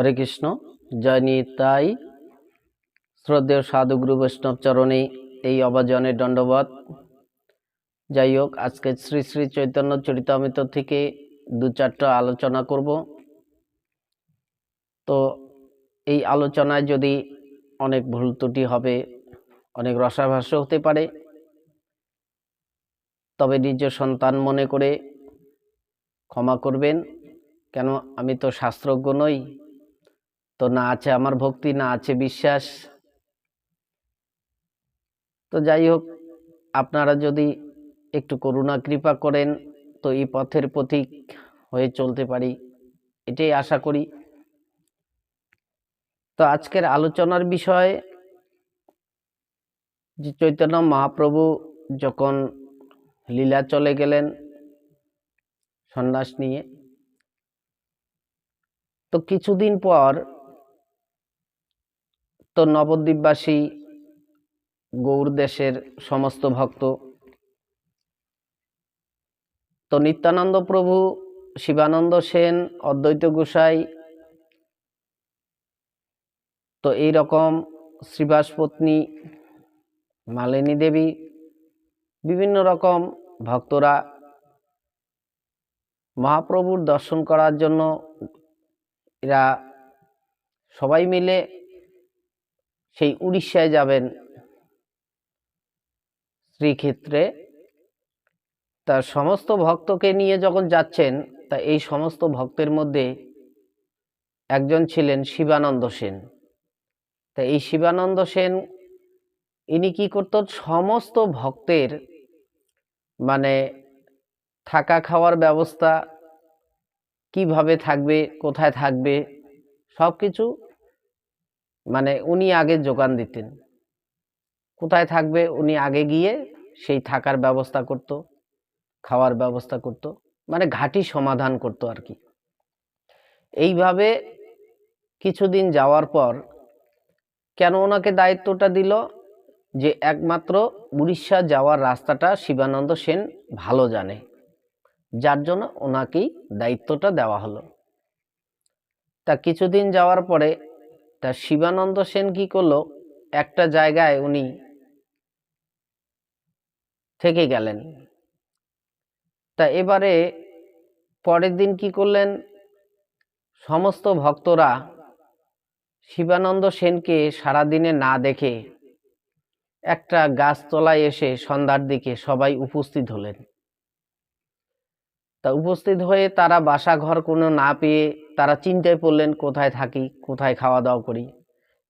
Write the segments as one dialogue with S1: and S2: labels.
S1: হরে কৃষ্ণ। জয় নিতাই। শ্রদ্ধেয় সাধুগুরু বৈষ্ণব চরণে এই অবাজনের দণ্ডবত যাই হোক, আজকে শ্রী শ্রী চৈতন্য চরিতামৃত থেকে দু চারটা আলোচনা করব। তো এই আলোচনায় যদি অনেক ভুল ত্রুটি হবে, অনেক রসাভাষ্য হতে পারে, তবে নিজ সন্তান মনে করে ক্ষমা করবেন। কেন, আমি তো শাস্ত্রজ্ঞ নই। তো না আছে, আমার ভক্তি, না আছে বিশ্বাস। তো যাই হোক, আপনারা যদি একটু করুণা, কৃপা করেন, তো এই পথের পথিক হয়ে চলতে পারি, এটাই আশা করি। তো আজকের আলোচনার বিষয় যে চৈতন্য মহাপ্রভু যখন লীলা চলে গেলেন সন্ন্যাস নিয়ে, তো কিছুদিন পর তো নবদ্বীপবাসী, গৌর দেশের সমস্ত ভক্ত। তো নিত্যানন্দ প্রভু, শিবানন্দ সেন, অদ্বৈত গোসাই, তো এই রকম শ্রীবাস মালিনী দেবী, বিভিন্ন রকম ভক্তরা মহাপ্রভুর দর্শন করার জন্য এরা সবাই মিলে সেই উড়িষ্যায় যাবেন। শ্রীক্ষেত্রে তার সমস্ত ভক্তকে নিয়ে যখন যাচ্ছেন, তা এই সমস্ত ভক্তের মধ্যে একজন ছিলেন শিবানন্দ সেন। তা এই শিবানন্দ সেন, ইনি কি করতেন সমস্ত ভক্তের মানে থাকা খাওয়ার ব্যবস্থা কীভাবে থাকবে, কোথায় থাকবে সব কিছু মানে উনি আগে যোগান দিতেন। কোথায় থাকবে? উনি আগে গিয়ে সেই থাকার ব্যবস্থা করত, খাওয়ার ব্যবস্থা করত মানে ঘাটি সমাধান করত আর কি। এইভাবে কিছুদিন যাওয়ার পর কেন ওনাকে দায়িত্বটা দিল? যে একমাত্র উড়িষ্যা যাওয়ার রাস্তাটা শিবানন্দ সেন ভালো জানে। যার জন্য ওনাকেই দায়িত্বটা দেওয়া হলো। তা কিছুদিন যাওয়ার পরে তা শিবানন্দ সেন কি করল? একটা জায়গায় উনি থেকে গেলেন। তা এবারে পরের দিন কি করলেন? সমস্ত ভক্তরা শিবানন্দ সেনকে সারাদিনে না দেখে একটা গাছতলায় এসে সন্ধ্যার দিকে সবাই উপস্থিত হলেন। তা উপস্থিত হয়ে তারা বাসা ঘর কোনো না পেয়ে তারা চিন্তায় পড়লেন, কোথায় থাকি, কোথায় খাওয়া দাওয়া করি?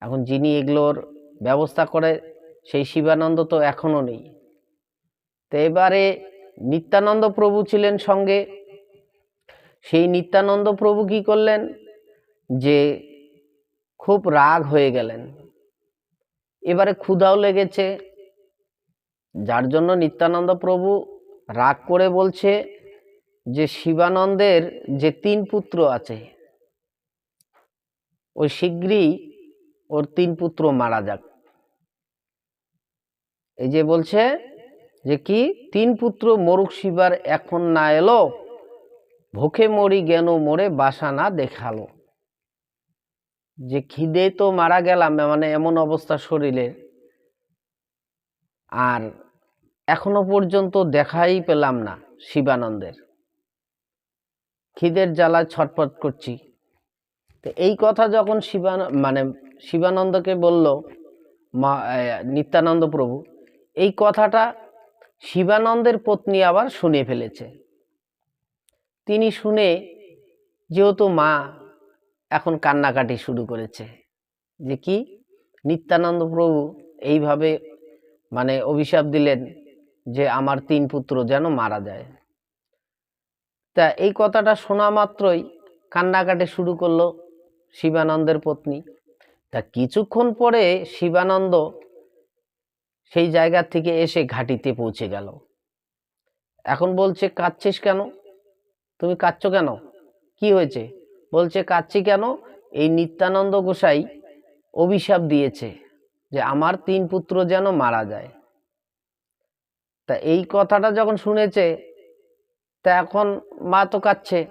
S1: এখন যিনি এগুলোর ব্যবস্থা করে, সেই শিবানন্দ তো এখনও নেই। তো এবারে নিত্যানন্দ প্রভু ছিলেন সঙ্গে। সেই নিত্যানন্দ প্রভু কি করলেন? যে খুব রাগ হয়ে গেলেন। এবারে ক্ষুধাও লেগেছে। যার জন্য নিত্যানন্দ প্রভু রাগ করে বলছে যে শিবানন্দের যে তিন পুত্র আছে, ওই শীঘ্রই ওর তিন পুত্র মারা যাক। এই যে বলছে যে কি? তিন পুত্র মরুক শিবার এখন না এলো, ভুখে মরি জ্ঞান মরে বাসা না দেখাল। যে খিদে তো মারা গেলাম মানে এমন অবস্থা শরীরের আর এখনও পর্যন্ত দেখাই পেলাম না শিবানন্দের। খিদের জ্বালায় ছটফট করছি। তো এই কথা যখন শিবান মানে শিবানন্দকে বলল, মা নিত্যানন্দ প্রভু, এই কথাটা শিবানন্দের পত্নী আবার শুনে ফেলেছে। তিনি শুনে যেহেতু মা এখন কান্নাকাটি শুরু করেছে, যে কি? নিত্যানন্দ প্রভু এইভাবে মানে অভিশাপ দিলেন যে আমার তিন পুত্র যেন মারা যায়। তা এই কথাটা শোনা মাত্রই কান্নাকাটি শুরু করল শিবানন্দের পত্নী। তা কিছুক্ষণ পরে শিবানন্দ সেই জায়গা থেকে এসে ঘাটিতে পৌঁছে গেল। এখন বলছে, কাঁদছিস কেন? তুমি কাঁদছো কেন? কি হয়েছে? বলছে, কাঁদছি কেন? এই নিত্যানন্দ গোসাই অভিশাপ দিয়েছে যে আমার তিন পুত্র যেন মারা যায়। তা এই কথাটা যখন শুনেছে তা এখন মা তো কাচ্ছে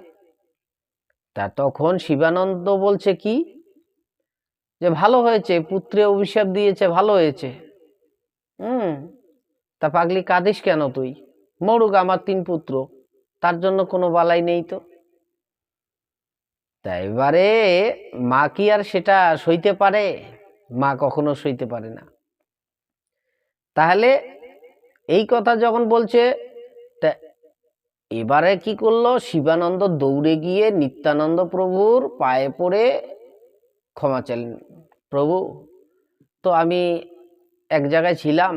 S1: তা তখন শিবানন্দ বলছে কি? যে ভালো হয়েছে, পুত্রে অভিশাপ দিয়েছে, ভালো হয়েছে। হুম, তা পাগলি কাঁদিস কেন তুই? মরুক আমার তিন পুত্র, তার জন্য কোনো বালাই নেই তো। তা এবারে মা কি আর সেটা সইতে পারে? মা কখনো সইতে পারে না। তাহলে এই কথা যখন বলছে এবারে কি করল? শিবানন্দ দৌড়ে গিয়ে নিত্যানন্দ প্রভুর পায়ে পড়ে ক্ষমা চাইলেন, প্রভু, তো আমি এক জায়গায় ছিলাম,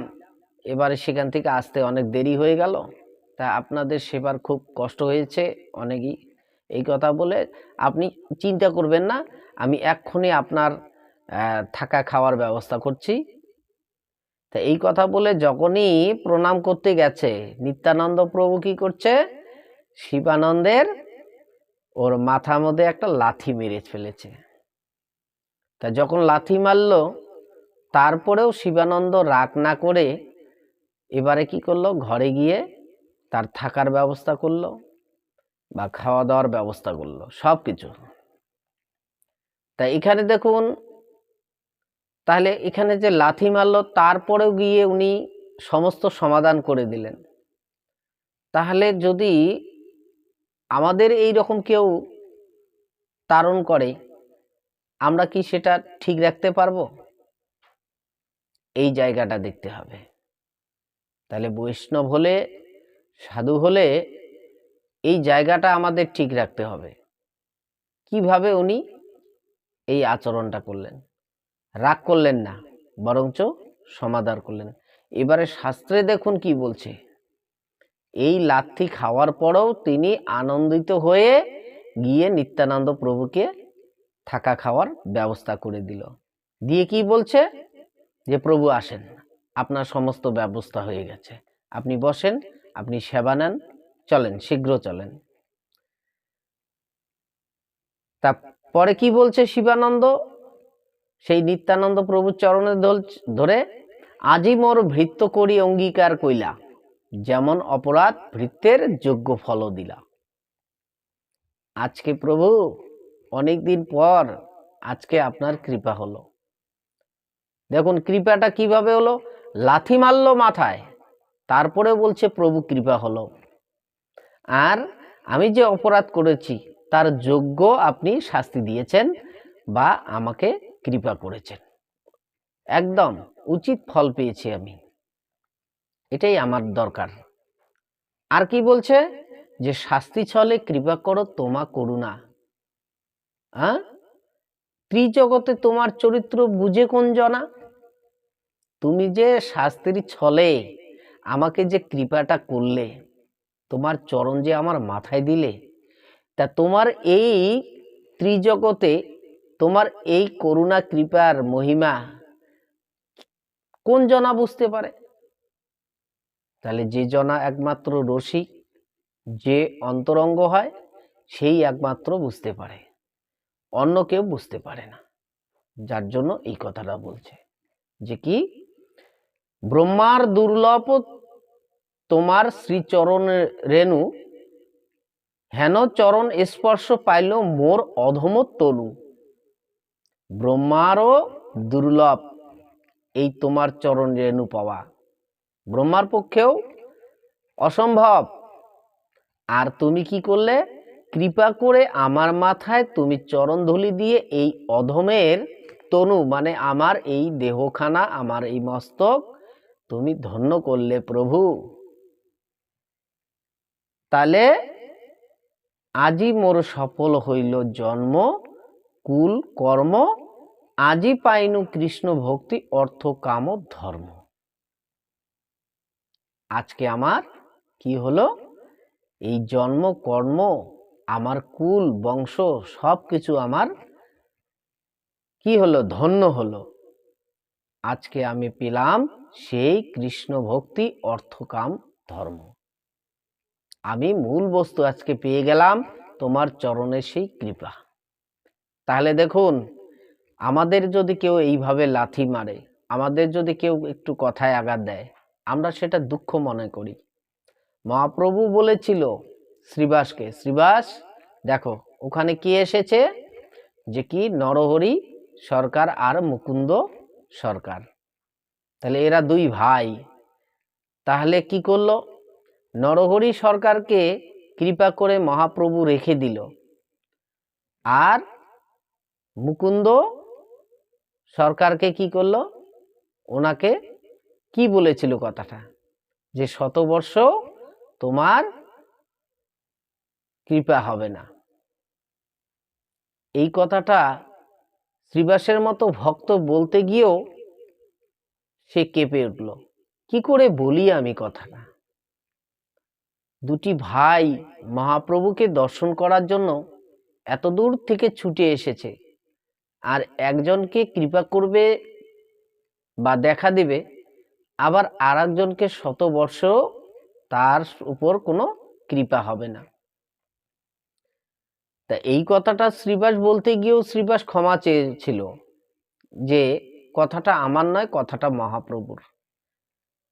S1: এবারে সেখান থেকে আসতে অনেক দেরি হয়ে গেল, তা আপনাদের সেবার খুব কষ্ট হয়েছে অনেকই। এই কথা বলে আপনি চিন্তা করবেন না, আমি এক্ষুনি আপনার থাকা খাওয়ার ব্যবস্থা করছি। তা এই কথা বলে যখনই প্রণাম করতে গেছে, নিত্যানন্দ প্রভু কি করছে? শিবানন্দের ওর মাথার মধ্যে একটা লাথি মেরে ফেলেছে। তা যখন লাথি মারলো, তারপরেও শিবানন্দ রাগ না করে এবারে কি করল? ঘরে গিয়ে তার থাকার ব্যবস্থা করল বা খাওয়া দাওয়ার ব্যবস্থা করল সব কিছু তা এখানে দেখুন, তাহলে এখানে যে লাথি মারলো, তারপরেও গিয়ে উনি সমস্ত সমাধান করে দিলেন। তাহলে যদি আমাদের এই রকম কেউ তারণ করে, আমরা কি সেটা ঠিক রাখতে পারব? এই জায়গাটা দেখতে হবে। তাহলে বৈষ্ণব হলে, সাধু হলে এই জায়গাটা আমাদের ঠিক রাখতে হবে। কীভাবে উনি এই আচরণটা করলেন? রাগ করলেন না, বরঞ্চ সমাধান করলেন। এবারে শাস্ত্রে দেখুন কি বলছে। এই লাথি খাওয়ার পরেও তিনি আনন্দিত হয়ে গিয়ে নিত্যানন্দ প্রভুকে থাকা খাওয়ার ব্যবস্থা করে দিল। দিয়ে কি বলছে? যে প্রভু আসেন। আপনার সমস্ত ব্যবস্থা হয়ে গেছে। আপনি বসেন, আপনি সেবা নেন, চলেন, শীঘ্র চলেন। তা পরে কি বলছে শিবানন্দ? সেই নিত্যানন্দ প্রভুর চরণে ধরে আজই মোর ভৃত্য করি অঙ্গীকার কইলা। যেমন অপরাধ ভৃত্যের যোগ্য ফল দিলা। আজকে প্রভু অনেক দিন পর আজকে আপনার কৃপা হলো। দেখুন, কৃপাটা কীভাবে হলো? লাথি মারলো মাথায় তারপরে বলছে, প্রভু, কৃপা হলো। আর আমি যে অপরাধ করেছি, তার যোগ্য আপনি শাস্তি দিয়েছেন বা আমাকে কৃপা করেছেন। একদম উচিত ফল পেয়েছি আমি। এটাই আমার দরকার। আর কি বলছে? যে শাস্তি ছলে কৃপা করো, তোমা করুণা হ্যাঁ ত্রিজগতে তোমার চরিত্র বুঝে কোন জনা? তুমি যে শাস্তির ছলে আমাকে যে কৃপাটা করলে, তোমার চরণ যে আমার মাথায় দিলে, তা তোমার এই ত্রিজগতে তোমার এই করুণা, কৃপার মহিমা কোন জনা বুঝতে পারে? তাহলে যে জনা একমাত্র রসিক, যে অন্তরঙ্গ হয়, সেই একমাত্র বুঝতে পারে। অন্য কেউ বুঝতে পারে না। যার জন্য এই কথাটা বলছে যে কি? ব্রহ্মার দুর্লভ তোমার শ্রীচরণ রেণু, হেন চরণ স্পর্শ পাইল মোর অধম তনু। ব্রহ্মারও দুর্লভ এই তোমার চরণ রেণু পাওয়া। ব্রহ্মার পক্ষেও অসম্ভব। আর তুমি কি করলে? কৃপা করে আমার মাথায় তুমি চরণ ধুলি দিয়ে এই অধমের তনু মানে আমার এই দেহখানা, আমার এই মস্তক, তুমি ধন্য করলে প্রভু। তাহলে আজি মোর সফল হইল জন্ম, কুল কর্ম, আজি পাইনু কৃষ্ণ ভক্তি, অর্থ কাম, ধর্ম। আজকে আমার কি হলো? এই জন্ম, কর্ম, আমার কুল, বংশ সব কিছু আমার কি হলো? ধন্য হলো। আজকে আমি পেলাম সেই কৃষ্ণ ভক্তি অর্থকাম ধর্ম। আমি মূল বস্তু আজকে পেয়ে গেলাম তোমার চরণের সেই কৃপা। তাহলে দেখুন, আমাদের যদি কেউ এইভাবে লাথি মারে, আমাদের যদি কেউ একটু কথায় আঘাত দেয় আমরা সেটা দুঃখ মনে করি। মহাপ্রভু বলেছিল শ্রীবাসকে, শ্রীবাস, দেখো, ওখানে কি এসেছে? যে কি নরহরি সরকার আর মুকুন্দ সরকার। তাহলে এরা দুই ভাই। তাহলে কি করল? নরহরি সরকারকে কৃপা করে মহাপ্রভু রেখে দিল। আর মুকুন্দ সরকারকে কি করল? ওনাকে কি বলেছিল কথাটা? যে শতবর্ষ তোমার কৃপা হবে না। এই কথাটা শ্রীবাসের মতো ভক্ত বলতে গিয়েও সে কেঁপে উঠল। কি করে বলি আমি কথাটা? দুটি ভাই মহাপ্রভুকে দর্শন করার জন্য এত দূর থেকে ছুটে এসেছে। আর একজনকে কৃপা করবে বা দেখা দিবে আবার আর একজনকে শত বর্ষ তার উপর কোনো কৃপা হবে না। তা এই কথাটা শ্রীবাস বলতে গিয়েও শ্রীবাস ক্ষমা চেয়েছিল যে, কথাটা আমার নয়, কথাটা মহাপ্রভুর।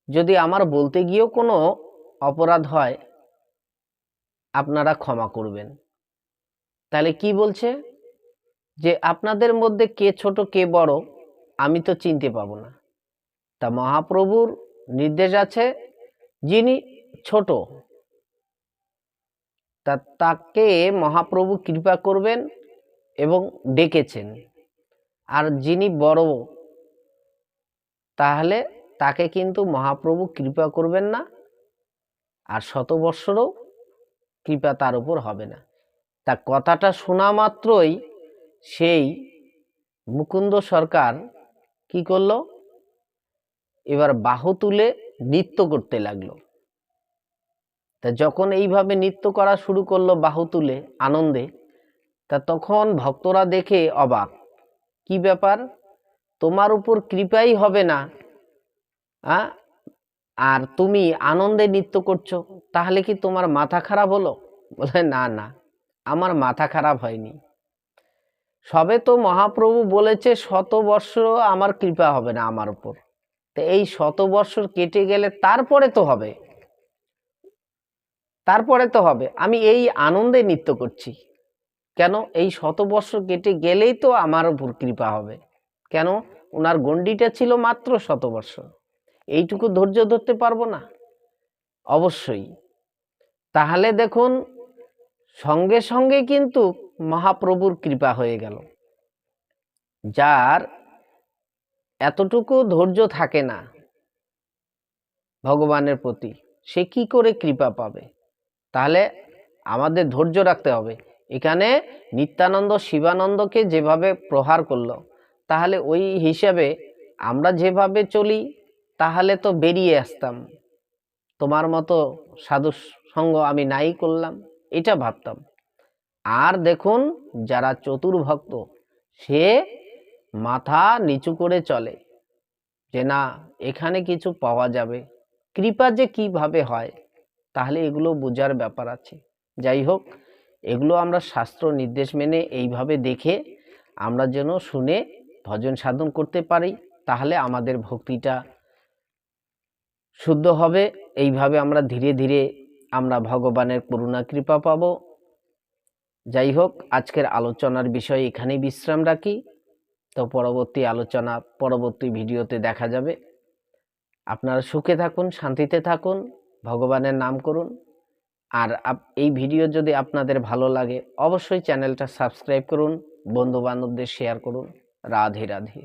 S1: যদি আমার বলতে গিয়েও কোনো অপরাধ হয়, আপনারা ক্ষমা করবেন। তাহলে কি বলছে? যে, আপনাদের মধ্যে কে ছোট, কে বড়, আমি তো চিনতে পাবো না। তা মহাপ্রভুর নির্দেশ আছে যিনি ছোট। তা তাকে মহাপ্রভু কৃপা করবেন এবং ডেকেছেন। আর যিনি বড়, তাহলে তাকে কিন্তু মহাপ্রভু কৃপা করবেন না আর শত বৎসরও কৃপা তার উপর হবে না। তা কথাটা শোনা মাত্রই সেই মুকুন্দ সরকার কি করল? এবার বাহু তুলে নৃত্য করতে লাগল। তা যখন এইভাবে নৃত্য করা শুরু করল বাহু তুলে আনন্দে, তা তখন ভক্তরা দেখে অবাক, কি ব্যাপার? তোমার উপর কৃপাই হবে না? আর তুমি আনন্দে নৃত্য করছ, তাহলে কি তোমার মাথা খারাপ হলো? বলে, না না, আমার মাথা খারাপ হয়নি। সবে তো মহাপ্রভু বলেছে, শত বৎসর আমার কৃপা হবে না আমার উপর। তো এই শত বৎসর কেটে গেলে তারপরে তো হবে। তারপরে তো হবে। আমি এই আনন্দে নৃত্য করছি। কেন? এই শত বৎসর কেটে গেলেই তো আমার উপর কৃপা হবে। কেন? ওনার গণ্ডিটা ছিল মাত্র শত বৎসর। এইটুকু ধৈর্য ধরতে পারব না? অবশ্যই। তাহলে দেখুন, সঙ্গে সঙ্গে কিন্তু মহাপ্রভুর কৃপা হয়ে গেল। যার এতটুকু ধৈর্য থাকে না ভগবানের প্রতি। সে কি করে কৃপা পাবে? তাহলে আমাদের ধৈর্য রাখতে হবে। এখানে নিত্যানন্দ শিবানন্দকে যেভাবে প্রহার করল, তাহলে ওই হিসাবে আমরা যেভাবে চলি, তাহলে তো বেরিয়ে আসতাম। তোমার মতো সাধু সঙ্গ আমি নাই করলাম, এটা ভাবতাম। আর দেখুন, যারা চতুর্ভক্ত, সে মাথা নিচু করে চলে যে না, এখানে কিছু পাওয়া যাবে। কৃপা যে কীভাবে হয়, তাহলে এগুলো বোঝার ব্যাপার আছে। যাই হোক, এগুলো আমরা শাস্ত্র নির্দেশ মেনে এইভাবে দেখে আমরা যেন শুনে ভজন সাধন করতে পারি, তাহলে আমাদের ভক্তিটা শুদ্ধ হবে। এইভাবে আমরা ধীরে ধীরে আমরা ভগবানের করুণা কৃপা পাব। যাই হোক, আজকের আলোচনার বিষয় এখানেই বিশ্রাম রাখি। তো পরবর্তী আলোচনা, পরবর্তী ভিডিওতে দেখা যাবে। আপনারা সুখে থাকুন, শান্তিতে থাকুন, ভগবানের নাম করুন। আর এই ভিডিও যদি আপনাদের ভালো লাগে, অবশ্যই চ্যানেলটা সাবস্ক্রাইব করুন, বন্ধুবান্ধবদের শেয়ার করুন। রাধে রাধে।